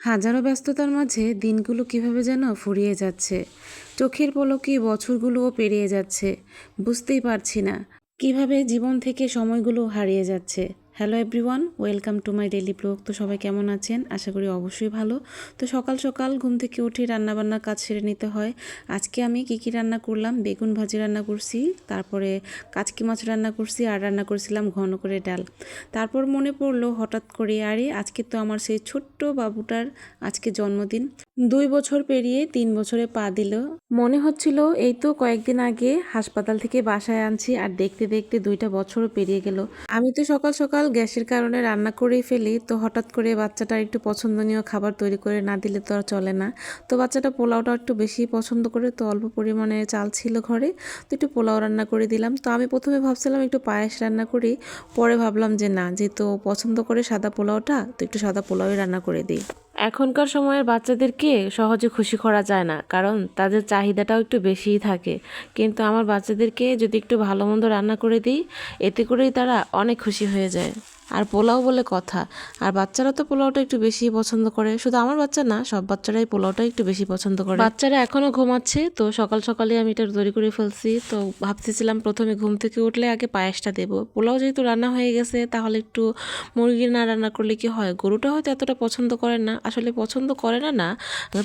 হাজারো ব্যস্ততার মাঝে দিনগুলো কীভাবে যেন ফুরিয়ে যাচ্ছে। চোখের পলকে বছরগুলোও পেরিয়ে যাচ্ছে। বুঝতেই পারছি না, কীভাবে জীবন থেকে সময়গুলো হারিয়ে যাচ্ছে। Hello everyone welcome to my daily blog তো সবাই কেমন আছেন? আশা করি অবশ্যই ভালো। তো সকাল সকাল ঘুম থেকে উঠে রান্নাবান্নার কাজ সেরে নিতে হয়। আজকে আমি কী কী রান্না করলাম? বেগুন ভাজি রান্না করছি, তারপরে কাচকি মাছ রান্না করছি, আর রান্না করছিলাম ঘন করে ডাল। তারপর মনে পড়ল হঠাৎ করে, আরে আজকে তো আমার সেই ছোট্ট বাবুটার আজকে জন্মদিন। দুই বছর পেরিয়ে তিন বছরে পা দিল। মনে হচ্ছিল এই তো কয়েকদিন আগে হাসপাতাল থেকে বাসায় আনছি, আর দেখতে দেখতে দুইটা বছরও পেরিয়ে গেল। আমি তো সকাল সকাল গ্যাসের কারণে রান্না করেই ফেলি। তো হঠাৎ করে বাচ্চাটা একটু পছন্দনীয় খাবার তৈরি করে না দিলে তো আর চলে না। তো বাচ্চাটা পোলাওটা একটু বেশি পছন্দ করে, তো অল্প পরিমাণে চাল ছিল ঘরে। তো একটু পোলাও রান্না করে দিলাম। তো আমি প্রথমে ভাবছিলাম একটু পায়েস রান্না করি, পরে ভাবলাম যে না, যেহেতু পছন্দ করে সাদা পোলাওটা, তো একটু সাদা পোলাওই রান্না করে দিই। এখনকার সময়ের বাচ্চাদেরকে সহজে খুশি করা যায় না, কারণ তাদের চাহিদাটাও একটু বেশিই থাকে। কিন্তু আমার বাচ্চাদেরকে যদি একটু ভালো মন্দ রান্না করে দিই, এতে করেই তারা অনেক খুশি হয়ে যায়। আর পোলাও বলে কথা। আর বাচ্চারা তো পোলাওটা একটু বেশি পছন্দ করে। শুধু আমার বাচ্চা না সব বাচ্চারাই পোলাওটা একটু বেশি পছন্দ করে। বাচ্চারা এখনও ঘুমাচ্ছে তো সকাল সকালে আমি এটা তৈরি করে ফেলছি। তো ভাবতেছিলাম প্রথমে ঘুম থেকে উঠলে আগে পায়েসটা দেবো। পোলাও যেহেতু রান্না হয়ে গেছে তাহলে একটু মুরগি না রান্না করলে কি হয়? গরুটা হয়তো এতটা পছন্দ করে না। আসলে পছন্দ করে না না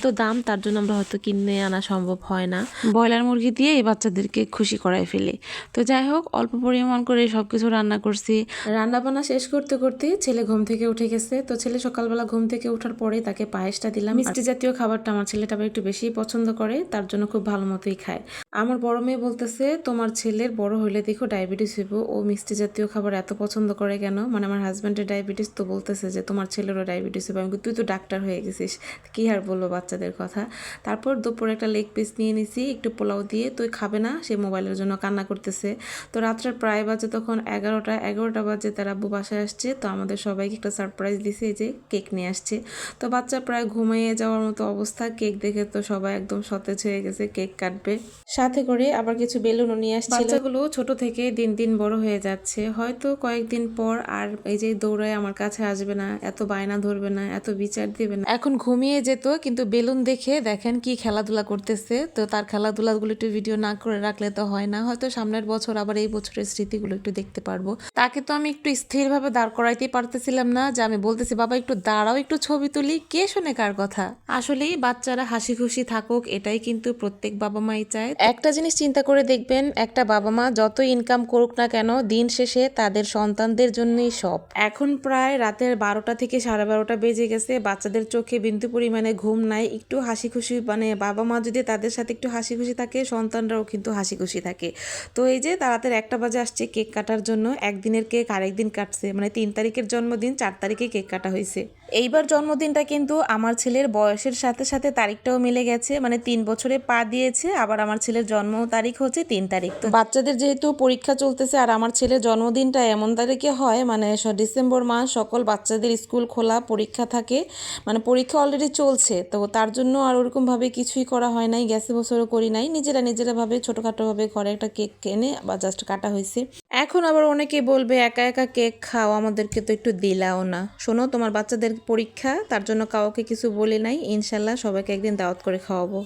তো দাম তার জন্য আমরা হয়তো কিনে আনা সম্ভব হয় না। ব্রয়লার মুরগি দিয়ে এই বাচ্চাদেরকে খুশি করায় ফেলি। তো যাই হোক অল্প পরিমাণ করে সব কিছু রান্না করছি। রান্না বান্না শেষ করতে করতে ছেলে ঘুম থেকে উঠে গেছে। তো ছেলে সকালবেলা ঘুম থেকে ওঠার পরে তাকে পায়েসটা দিলাম। মিষ্টি জাতীয় খাবারটা আমার ছেলেটা একটু বেশি পছন্দ করে, তার জন্য খুব ভালো মতোই খায়। আমার বড় মেয়ে বলতেছে, তোমার ছেলের বড় হলে দেখো ডায়াবেটিস হইব। ও মিষ্টি জাতীয় খাবার এত পছন্দ করে কেন? মানে আমার হাজব্যান্ডের ডায়াবেটিস তো বলতেছে যে, তোমার ছেলেরও ডায়াবেটিস হবে আমি তুই তো ডাক্তার হয়ে গেছিস। কি আর বলব বাচ্চাদের কথা? তারপর দুপুরে একটা লেগ পিস নিয়ে নিছি, একটু পোলাও দিয়ে। তুই খাবে না, সে মোবাইলের জন্য কান্না করতেছে। তো রাত্রে প্রায় বাজে তখন এগারোটা এগারোটা বাজে তার আব্বু বাসায় আসছে, তো আমাদের সবাইকে একটা সারপ্রাইজ দিছে যে কেক নিয়ে আসছে। তো বাচ্চা প্রায় ঘুমিয়ে যাওয়ার মতো অবস্থা কেক দেখে তো সবাই একদম সতেজ হয়ে গেছে কেক কাটবে। সাথে করে আবার কিছু বেলুনও নিয়ে আসছে বাচ্চাগুলো ছোট থেকে দিন দিন বড় হয়ে যাচ্ছে। হয়তো কয়েকদিন পর আর এই যে দৌড়ায় আমার কাছে আসবে না, এত বায়না ধরবে না, এত বিচার দিবে না। এখন ঘুমিয়ে যেত, কিন্তু বেলুন দেখে দেখেন কি খেলাধুলা করতেছে, তো তার খেলাধুলাগুলো একটু ভিডিও না করে রাখলে তো হয় না। হয়তো সামনের বছর আবার এই বছরের স্মৃতিগুলো একটু দেখতে পারব। তাকে তো আমি একটু স্থিরভাবে দাঁড় করাইতেই পারতেছিলাম না যে আমি বলতেছি, বাবা, একটু দাঁড়াও, একটু ছবি তুলি, কে শোনে কার কথা? আসলেই বাচ্চারা হাসি খুশি থাকুক, এটাই কিন্তু প্রত্যেক বাবা মাই চায়। একটা জিনিস চিন্তা করে দেখবেন, একটা বাবা মা যত ইনকাম করুক না কেন, দিন শেষে তাদের সন্তানদের জন্যই সব। এখন প্রায় রাতের বারোটা থেকে সাড়ে বারোটা বেজে গেছে, বাচ্চাদের চোখে বিন্দু পরিমাণে ঘুম নাই, একটু হাসি খুশি মানে বাবা মা যদি তাদের সাথে একটু হাসি খুশি থাকে, সন্তানরাও কিন্তু হাসি খুশি থাকে। তো এই যে তাড়াতাড়ি একটা বাজে আসছে, কেক কাটার জন্য, একদিনের কেক আরেকদিন কাটছে। মানে তিন তারিখের জন্মদিন চার তারিখে কেক কাটা হয়েছে। এইবার জন্মদিনটা কিন্তু আমার ছেলের বয়সের সাথে সাথে তারিখটাও মিলে গেছে। মানে তিন বছরে পা দিয়েছে, আবার আমার ছেলের জন্ম তারিখ হচ্ছে তিন তারিখ। তো বাচ্চাদের যেহেতু পরীক্ষা চলতেছে আর আমার ছেলের জন্মদিনটা এমন তারিখে হয় মানে ডিসেম্বর মাস সকল বাচ্চাদের স্কুল খোলা, পরীক্ষা থাকে। মানে পরীক্ষা অলরেডি চলছে, তো তার জন্য আর ওরকমভাবে কিছুই করা হয় নাই, গেছে বছরও করি নাই। নিজেরা নিজেরা ভাবে ছোটোখাটোভাবে ঘরে একটা কেক এনে বা জাস্ট কাটা হয়েছে। এখন আবার অনেকেই বলবে, একা একা কেক খাও, আমাদেরকে তো একটু দিলাও না। শোনো, তোমার বাচ্চাদের পরীক্ষা তার জন্য কাউকে কিছু বলে নাই। ইনশাল্লাহ সবাইকে একদিন দাওয়াত করে খাওয়াবো।